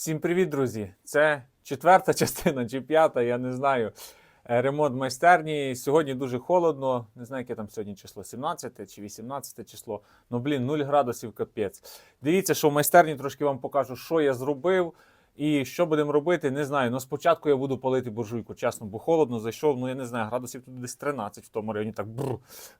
Всім привіт, друзі! Це четверта частина чи п'ята, я не знаю. е, Ремонт майстерні. Сьогодні дуже холодно. Не знаю, яке там сьогодні число, 17 чи 18 число. Ну, блін, 0 градусів капець. Дивіться, що в майстерні трошки вам покажу, що я зробив. І що будемо робити, не знаю. Ну спочатку я буду палити буржуйку, чесно, бо холодно зайшов. Ну я не знаю, градусів тут десь 13 в тому районі. Так бр.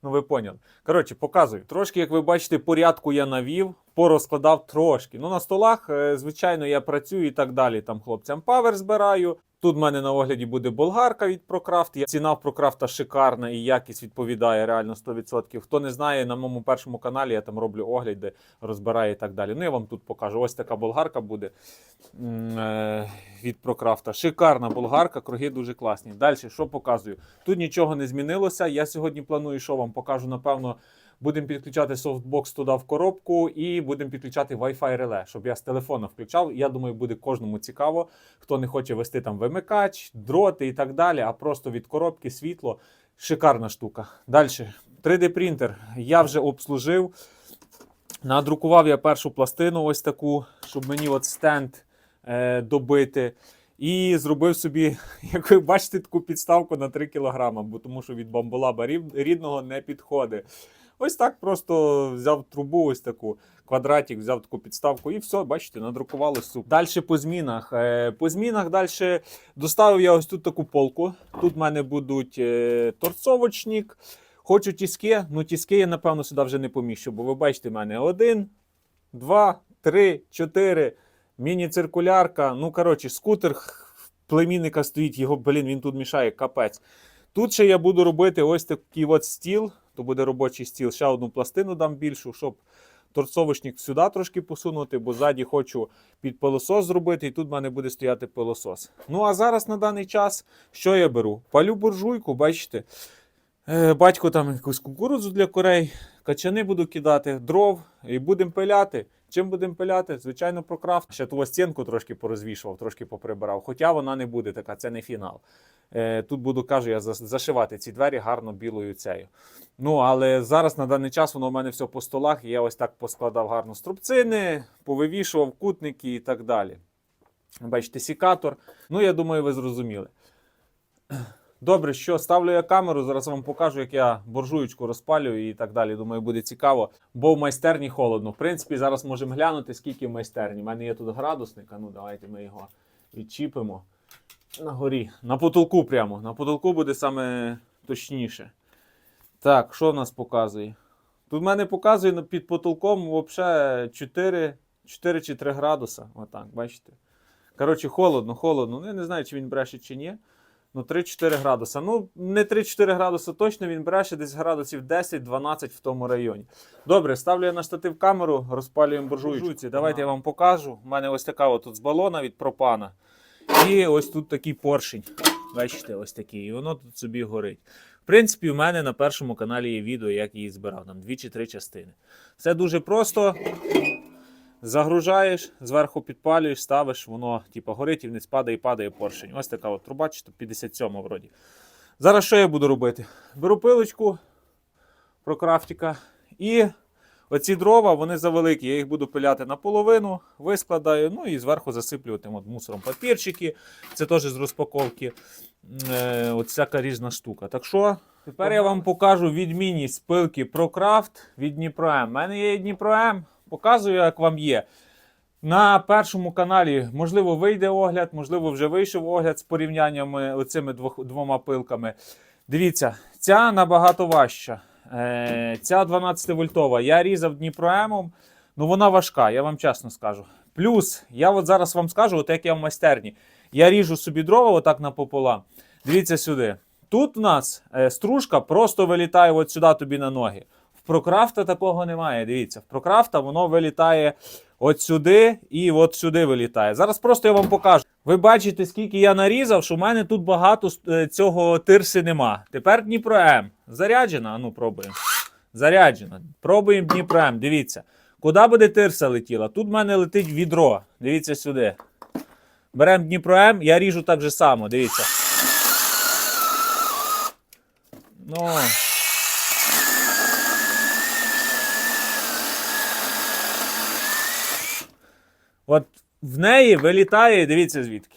Ну ви поняли. Коротше, показую. Трошки, як ви бачите, порядку я навів, порозкладав трошки. Ну на столах, е, звичайно, я працюю і так далі. Там хлопцям павер збираю. Тут в мене на огляді буде болгарка від Procraft. Ціна в Procraft шикарна і якість відповідає реально 100%. Хто не знає, на моєму першому каналі я там роблю огляди, розбираю і так далі. Ну я вам тут покажу. Ось така болгарка буде е, від Procraft. Шикарна болгарка, круги дуже класні. Далі, що показую? Тут нічого не змінилося. Я сьогодні планую, що вам покажу, напевно. Будемо підключати софтбокс туди в коробку і будемо підключати Wi-Fi реле, щоб я з телефона включав. Я думаю, буде кожному цікаво, хто не хоче вести там вимикач, дроти і так далі, а просто від коробки світло. Шикарна штука. Далі. 3D принтер я вже обслужив. Надрукував я першу пластину, ось таку, щоб мені от стенд е, добити. І зробив собі, як ви бачите, таку підставку на 3 кг, тому що від бамбулаба рідного не підходить. Ось так просто взяв трубу, ось таку квадратик, взяв таку підставку і все, бачите, надрукували суп. Далі по змінах. Е, По змінах далі доставив я ось тут таку полку. Тут в мене будуть е, торцовочник. Хочу тіски, ну тіски я, напевно, сюди вже не поміщу, бо ви бачите, в мене один, два, три, чотири, міні-циркулярка. Ну, коротше, скутер племінника стоїть, його, блін, він тут мішає, капець. Тут ще я буду робити ось такий от стіл, то буде робочий стіл. Ще одну пластину дам більшу, щоб торцовочник сюди трошки посунути, бо ззаді хочу під пилосос зробити, і тут в мене буде стояти пилосос. Ну а зараз на даний час що я беру? Палю буржуйку, бачите. Е, Батько там якусь кукурудзу для курей, качани буду кидати, дров і будемо пиляти. Чим будемо пиляти? Звичайно, про крафт. Ще ту стінку трошки порозвішував, трошки поприбирав. Хоча вона не буде така, це не фінал. Е, Тут буду, кажу, я зашивати ці двері гарно білою цею. Ну, але зараз на даний час воно в мене все по столах. Я ось так поскладав гарно струбцини, повивішував кутники і так далі. Бачите, сікатор. Ну, я думаю, ви зрозуміли. Добре, що ставлю я камеру, зараз вам покажу, як я буржуєчку розпалюю і так далі. Думаю, буде цікаво, бо в майстерні холодно. В принципі, зараз можемо глянути, скільки в майстерні. У мене є тут градусник, а ну давайте ми його відчіпимо. На горі. На потолку прямо. На потолку буде саме точніше. Так, що в нас показує? Тут в мене показує ну, під потолком взагалі 4, 4 чи 3 градуса. Отак, бачите? Коротше, холодно, холодно. Ну, я не знаю, чи він бреше, чи ні. Ну, 3-4 градуса. Ну, не 3-4 градуса точно, він бреше десь градусів 10-12 в тому районі. Добре, ставлю я на штатив камеру, розпалюємо буржуйці. Давайте я вам покажу. У мене ось така тут з балона від пропана. І ось тут такий поршень. Бачите, ось такий. І воно тут собі горить. В принципі, у мене на першому каналі є відео, як її збирав. Там дві чи три частини. Все дуже просто. Загружаєш, зверху підпалюєш, ставиш, воно типу, горить і вниз падає падає поршень. Ось така от труба, чи то 57 вроді. Зараз що я буду робити? Беру пилочку прокрафтіка і оці дрова, вони завеликі. Я їх буду пиляти наполовину, вискладаю, ну і зверху засиплю тим от мусором папірчики. Це теж з розпаковки. Е, от всяка різна штука. Так що, тепер я вам покажу відмінність пилки ProCraft від Дніпро М. У мене є Дніпро М. Показую, як вам є. На першому каналі, можливо, вийде огляд, можливо, вже вийшов огляд з порівняннями оцими двох, двома пилками. Дивіться, ця набагато важча. Е, ця 12 вольтова. Я різав Дніпроемом, ну вона важка, я вам чесно скажу. Плюс, я от зараз вам скажу, от як я в майстерні. Я ріжу собі дрова отак напополам. Дивіться сюди. Тут у нас е, стружка просто вилітає от сюди тобі на ноги. В прокрафта такого немає. Дивіться, в прокрафта воно вилітає от сюди і от сюди вилітає. Зараз просто я вам покажу. Ви бачите, скільки я нарізав, що в мене тут багато е, цього тирси нема. Тепер Дніпро М. Заряджена? Ну пробуємо. Заряджена. Пробуємо Дніпро М. Дивіться. Куди буде тирса летіла? Тут в мене летить відро. Дивіться сюди. Беремо Дніпро М, я ріжу так же само, дивіться. Ну. От в неї вилітає, дивіться звідки.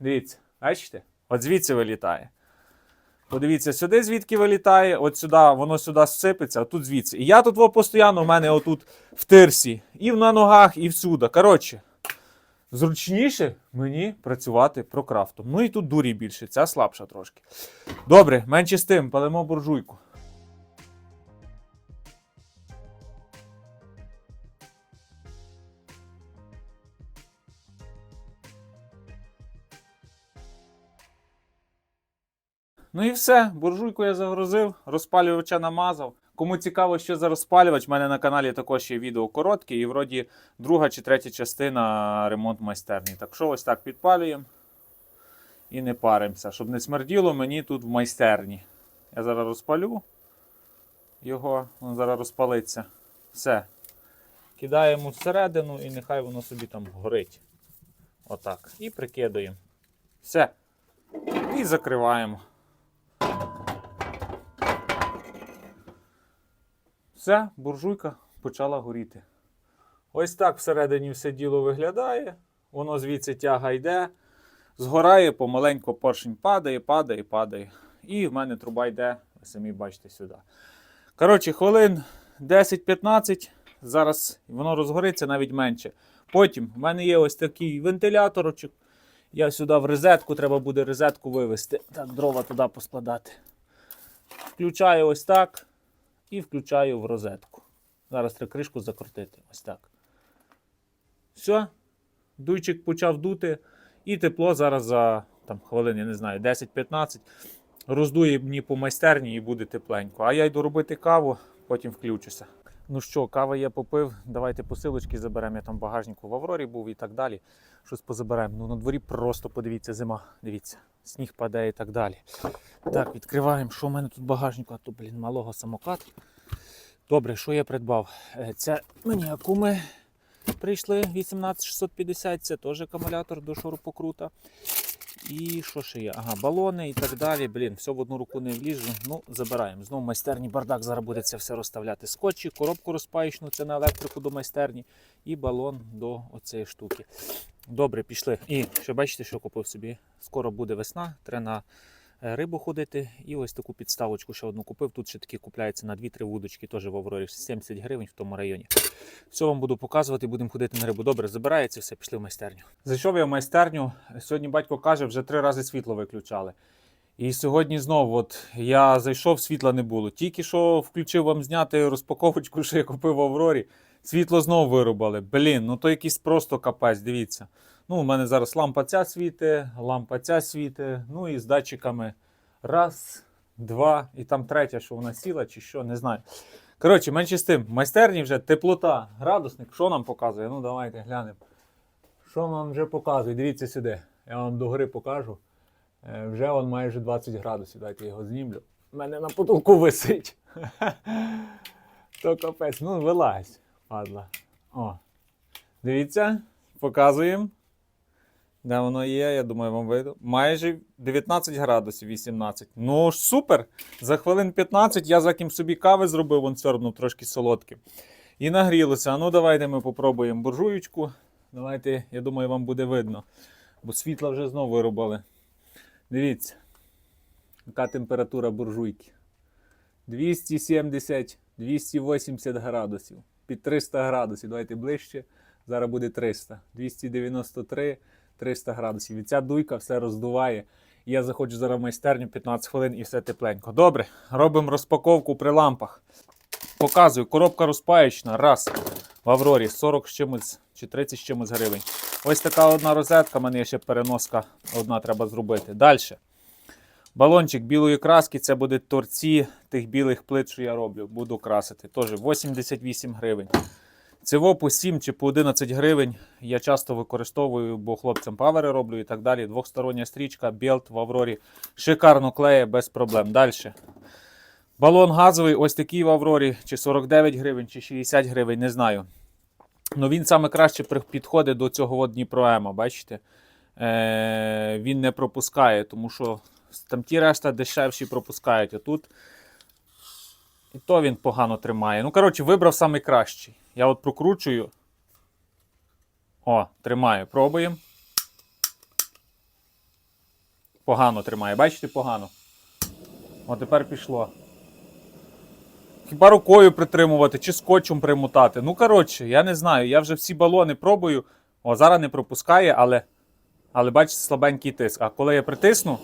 Дивіться, бачите? От звідси вилітає. Подивіться, сюди звідки вилітає, от сюди, воно сюди сипеться, а тут звідси. І я тут во, постійно, в мене отут в тирсі, і на ногах, і всюди. Коротше, зручніше мені працювати прокрафтом. Ну і тут дурі більше, ця слабша трошки. Добре, менше з тим, палимо буржуйку. Ну і все, буржуйку я загрузив, розпалювача намазав. Кому цікаво, що за розпалювач, в мене на каналі також є відео коротке, і вроді друга чи третя частина ремонт майстерні. Так що ось так підпалюємо і не паримося, щоб не смерділо мені тут в майстерні. Я зараз розпалю його, він зараз розпалиться. Все. Кидаємо всередину і нехай воно собі там горить. Отак. І прикидаємо. Все. І закриваємо. Все, буржуйка почала горіти. Ось так всередині все діло виглядає. Воно звідси тяга йде, згорає, помаленьку поршень падає, падає, падає. І в мене труба йде, ви самі бачите сюди. Коротше, хвилин 10-15. Зараз воно розгориться навіть менше. Потім в мене є ось такий вентиляторочок. Я сюди в розетку, треба буде розетку вивести. Так, дрова туди поскладати. Включаю ось так і включаю в розетку. Зараз треба кришку закрутити. Ось так. Все. Дуйчик почав дути. І тепло зараз за там, хвилин, я не знаю, 10-15. Роздує мені по майстерні і буде тепленько. А я йду робити каву, потім включуся. Ну що, кава я попив. Давайте посилочки заберемо. Я там багажнику в Аврорі був і так далі. Щось позаберемо. Ну на дворі просто подивіться зима. Дивіться, сніг падає і так далі. Так, відкриваємо, що в мене тут багажнику, а то, блін, малого самокат. Добре, що я придбав? Це мені акуми прийшли 18650, це теж акумулятор до шурупокрута. І що ще є? Ага, балони і так далі. Блін, все в одну руку не вліжу. Ну, забираємо. Знову майстерні бардак зараз буде це все розставляти. Скотчі, коробку розпаєчну, це на електрику до майстерні, і балон до оцієї штуки. Добре, пішли. І ще бачите, що купив собі. Скоро буде весна, треба на е, рибу ходити. І ось таку підставочку ще одну купив. Тут ще такі купляються на 2-3 вудочки, теж в Аврорі 70 гривень в тому районі. Все вам буду показувати, будемо ходити на рибу. Добре, забирається все, пішли в майстерню. Зайшов я в майстерню. Сьогодні батько каже, вже три рази світло виключали. І сьогодні знову, от я зайшов, світла не було. Тільки що включив вам зняти розпаковочку, що я купив в Аврорі. Світло знову вирубали. Блін, ну то якийсь просто капець, дивіться. Ну, у мене зараз лампа ця світи, лампа ця світи. Ну і з датчиками раз, два, і там третя, що вона сіла, чи що, не знаю. Коротше, менше з тим, майстерні вже теплота, градусник, що нам показує? Ну, давайте глянемо. Що нам вже показує? Дивіться сюди. Я вам догори покажу. Е, Вже он майже 20 градусів. Дайте його знімлю. У мене на потолку висить. То капець. Ну, вилазь, падла. О. Дивіться, показуємо. Де воно є, я думаю, вам видно. Майже 19 градусів, 18. Ну ж супер! За хвилин 15 я за ким собі кави зробив, вон сьорбнув трошки солодким. І нагрілося. А ну давайте ми попробуємо буржуючку. Давайте, я думаю, вам буде видно. Бо світла вже знову вирубали. Дивіться, яка температура буржуйки. 270-280 градусів. Під 300 градусів. Давайте ближче. Зараз буде 300. 293, 300 градусів. І ця дуйка все роздуває. Я заходжу зараз в майстерню 15 хвилин і все тепленько. Добре, робимо розпаковку при лампах. Показую, коробка розпаєчна. Раз. В Аврорі 40 з чимось чи 30 з чимось гривень. Ось така одна розетка, є ще переноска одна треба зробити. Далі. Балончик білої краски, це буде торці тих білих плит, що я роблю. Буду красити. Теж 88 гривень. Цього по 7 чи по 11 гривень я часто використовую, бо хлопцям павери роблю і так далі. Двохстороння стрічка, білт в Аврорі. Шикарно клеє без проблем. Далі. Балон газовий, ось такий в Аврорі, чи 49 гривень, чи 60 гривень, не знаю. Ну він саме краще підходить до цього Дніпроема, бачите? Е, він не пропускає, тому що там ті решта дешевші пропускають, а тут і то він погано тримає. Ну, коротше, вибрав самий кращий. Я от прокручую. О, тримає. Пробуємо. Погано тримає. Бачите, погано. О, тепер пішло. Хіба рукою притримувати чи скотчем примотати. Ну, коротше, я не знаю. Я вже всі балони пробую. О, зараз не пропускає, але, але бачите, слабенький тиск. А коли я притисну,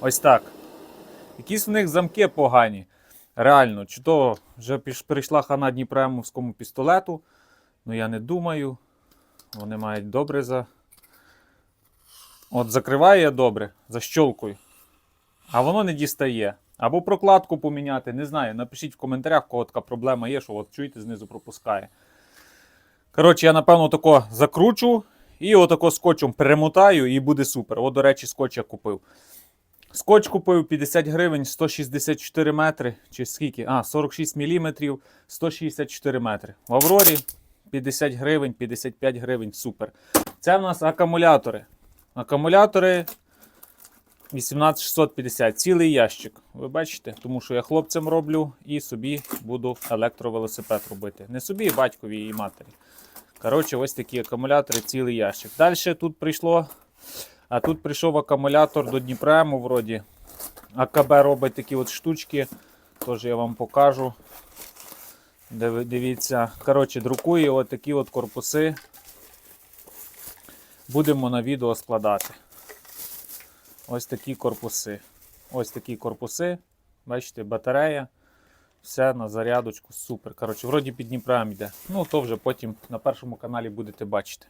ось так. Якісь в них замки погані. Реально, чи то вже прийшла хана Дніпремовському пістолету. Ну я не думаю. Вони мають добре за. От закриває я добре, защолкою. А воно не дістає. Або прокладку поміняти, не знаю. Напишіть в коментарях, кого така проблема є, що от чуєте, знизу пропускає. Коротше, я напевно тако закручу і отако скотчем перемотаю і буде супер. От, до речі, скотч я купив. Скотч купив 50 гривень, 164 метри. Чи скільки? А, 46 міліметрів, 164 метри. В Аврорі 50 гривень, 55 гривень, супер. Це в нас акумулятори. Акумулятори 18650, цілий ящик. Ви бачите, тому що я хлопцям роблю і собі буду електровелосипед робити. Не собі, батькові і матері. Коротше, ось такі акумулятори, цілий ящик. Далі тут прийшло. А тут прийшов акумулятор до Дніпрему, вроді. АКБ робить такі от штучки. Тож я вам покажу. Дивіться. Коротше, друкує такі от корпуси. Будемо на відео складати. Ось такі корпуси. Ось такі корпуси. Бачите, батарея. Все на зарядочку. Супер. Коротше, вроді під Дніпрем йде. Ну, то вже потім на першому каналі будете бачити.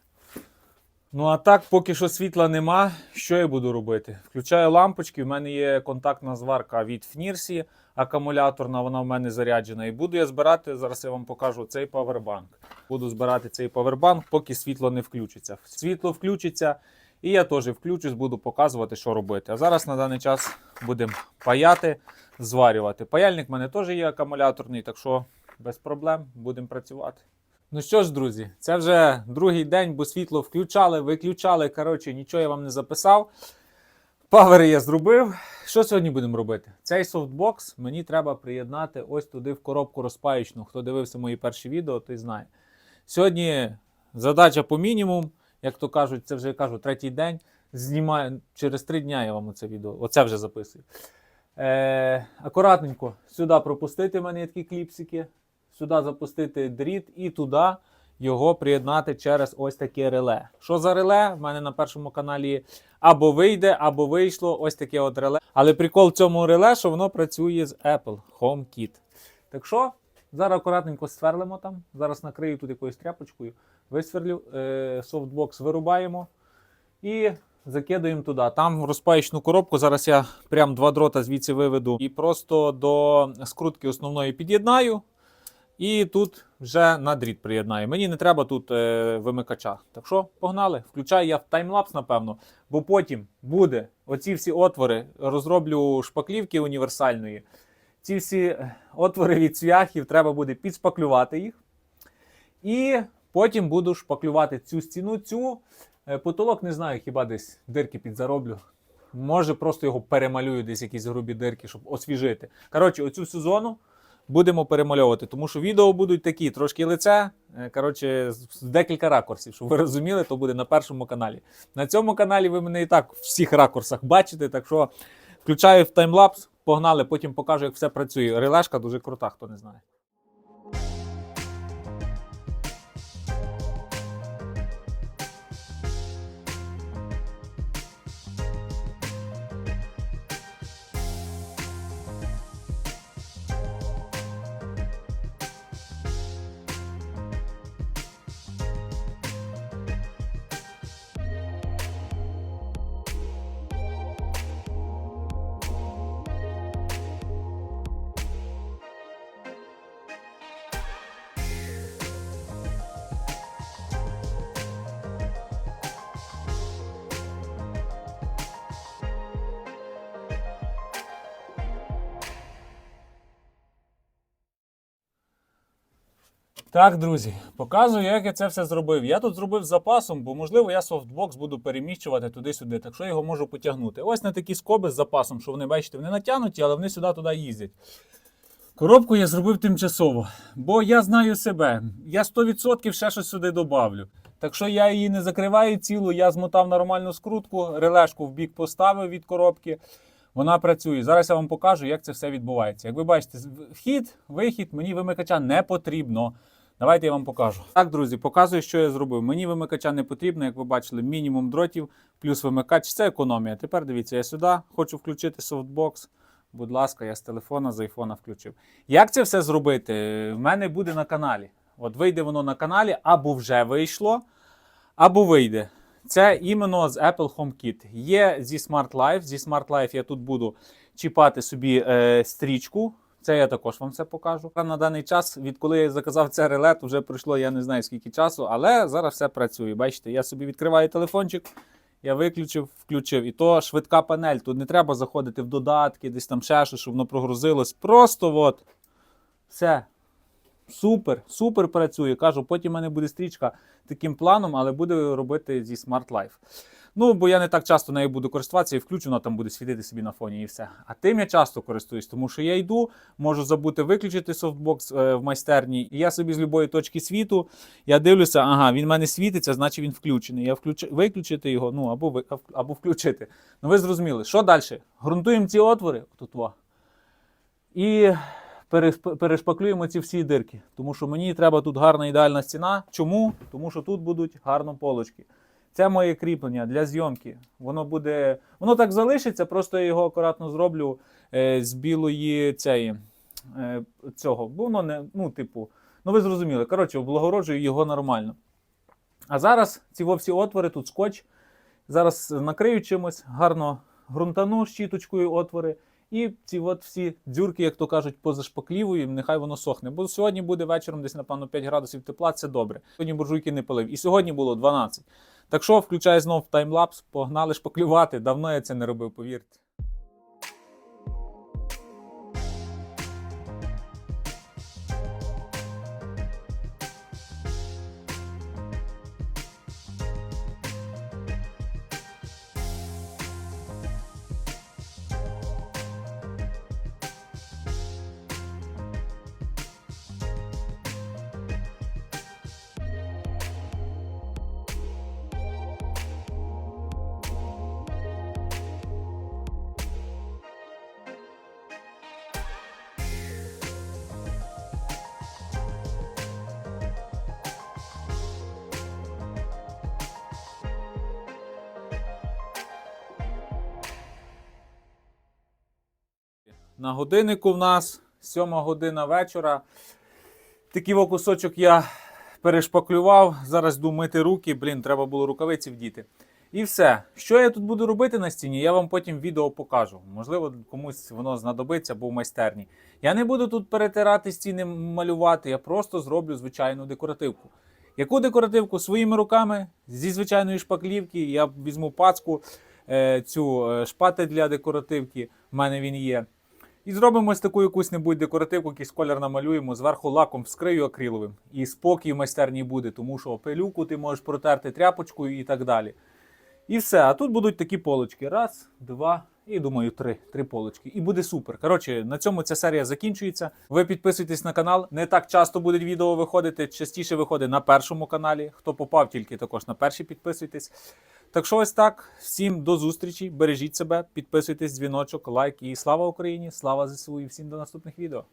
Ну, а так, поки що світла нема, що я буду робити? Включаю лампочки, в мене є контактна зварка від Фнірсі, акумуляторна, вона в мене заряджена. І буду я збирати, зараз я вам покажу цей павербанк. Буду збирати цей павербанк, поки світло не включиться. Світло включиться, і я теж включусь, буду показувати, що робити. А зараз на даний час будемо паяти, зварювати. Паяльник в мене теж є акумуляторний, так що без проблем будемо працювати. Ну що ж, друзі, це вже другий день, бо світло включали, виключали. Коротше, нічого я вам не записав. Павери я зробив. Що сьогодні будемо робити? Цей софтбокс мені треба приєднати ось туди в коробку розпаючну. Хто дивився мої перші відео, той знає. Сьогодні задача по мінімум, як то кажуть, це вже я кажу третій день. Знімаю через три дня я вам це відео. Оце вже записую. Е, акуратненько сюди пропустити мене такі кліпсики сюди запустити дріт і туди його приєднати через ось таке реле. Що за реле? В мене на першому каналі або вийде, або вийшло ось таке от реле. Але прикол в цьому реле, що воно працює з Apple HomeKit. Так що, зараз акуратненько сверлимо там. Зараз накрию тут якоюсь тряпочкою, висверлю, е, софтбокс вирубаємо і закидуємо туди. Там розпаєчну коробку. Зараз я прям два дрота звідси виведу і просто до скрутки основної під'єднаю. І тут вже на дріт приєднаю. Мені не треба тут е, вимикача. Так що, погнали. Включаю я в таймлапс, напевно, бо потім буде оці всі отвори. Розроблю шпаклівки універсальної. Ці всі е, отвори від цвяхів треба буде підшпаклювати їх. І потім буду шпаклювати цю стіну, цю Е, потолок, не знаю, хіба десь дирки підзароблю. Може, просто його перемалюю, десь якісь грубі дирки, щоб освіжити. Коротше, оцю всю зону будемо перемальовувати, тому що відео будуть такі, трошки лице. е, Коротше, з декілька ракурсів. Щоб ви розуміли, то буде на першому каналі. На цьому каналі ви мене і так в всіх ракурсах бачите, так що включаю в таймлапс, погнали, потім покажу, як все працює. Релешка дуже крута, хто не знає. Так, друзі, показую, як я це все зробив. Я тут зробив з запасом, бо, можливо, я софтбокс буду переміщувати туди-сюди, так що я його можу потягнути. Ось на такі скоби з запасом, що вони, бачите, вони натягнуті, але вони сюди-туди їздять. Коробку я зробив тимчасово, бо я знаю себе. Я 100% ще щось сюди добавлю. Так що я її не закриваю цілу, я змотав нормальну скрутку, релешку в бік поставив від коробки. Вона працює. Зараз я вам покажу, як це все відбувається. Як ви бачите, вхід, вихід, мені вимикача не потрібно. Давайте я вам покажу. Так, друзі, показую, що я зробив. Мені вимикача не потрібно, як ви бачили, мінімум дротів плюс вимикач. Це економія. Тепер дивіться, я сюди хочу включити софтбокс. Будь ласка, я з телефона, з айфона включив. Як це все зробити? В мене буде на каналі. От вийде воно на каналі, або вже вийшло, або вийде. Це іменно з Apple HomeKit. Є зі Smart Life. Зі Smart Life я тут буду чіпати собі е, стрічку. Це я також вам все покажу. На даний час, відколи я заказав це реле, то вже пройшло я не знаю скільки часу, але зараз все працює. Бачите, я собі відкриваю телефончик, я виключив, включив. І то швидка панель. Тут не треба заходити в додатки, десь там ще щось, щоб воно прогрузилось. Просто от все. Супер, супер працює. Кажу, потім в мене буде стрічка таким планом, але буду робити зі Smart Life. Ну, бо я не так часто нею буду користуватися і включу, вона там буде світити собі на фоні і все. А тим я часто користуюсь, тому що я йду, можу забути виключити софтбокс е, в майстерні, і я собі з будь-якої точки світу, я дивлюся, ага, він в мене світиться, значить він включений. Я включ... виключити його, ну або, ви... або включити. Ну ви зрозуміли, що далі? Грунтуємо ці отвори, тут во, і перешпаклюємо ці всі дирки. Тому що мені треба тут гарна ідеальна стіна. Чому? Тому що тут будуть гарно полочки. Це моє кріплення для зйомки. Воно буде. Воно так залишиться, просто я його акуратно зроблю е, з білої цієї, е, цього. Бо воно не, ну, типу, ну ви зрозуміли. Коротше, облагороджую його нормально. А зараз ці всі отвори, тут скотч. Зараз накрию чимось, гарно ґрунтану щіточкою отвори. І ці от всі дзюрки, як то кажуть, позашпаклівую, нехай воно сохне. Бо сьогодні буде вечором десь, напевно, 5 градусів тепла, це добре. Сьогодні буржуйки не палив. І сьогодні було 12. Так що, включай знов таймлапс, погнали шпаклювати. Давно я це не робив, повірте. На годиннику в нас 7 година вечора. Такий кусочок я перешпаклював. Зараз йду мити руки. Блін, треба було рукавиці вдіти. І все. Що я тут буду робити на стіні, я вам потім відео покажу. Можливо, комусь воно знадобиться, бо в майстерні. Я не буду тут перетирати стіни, малювати, я просто зроблю звичайну декоративку. Яку декоративку своїми руками зі звичайної шпаклівки, я візьму пацку, е, цю е, шпатель для декоративки, в мене він є. І зробимо ось таку якусь небудь декоративку, якийсь колір намалюємо, зверху лаком вскрию акриловим. І спокій в майстерні буде, тому що пилюку ти можеш протерти тряпочкою і так далі. І все. А тут будуть такі полочки. Раз, два і думаю, три. Три полочки. І буде супер. Коротше, на цьому ця серія закінчується. Ви підписуйтесь на канал. Не так часто будуть відео виходити. Частіше виходить на першому каналі. Хто попав, тільки також на перший підписуйтесь. Так що ось так. Всім до зустрічі. Бережіть себе, підписуйтесь, дзвіночок, лайк і слава Україні! Слава ЗСУ і всім до наступних відео.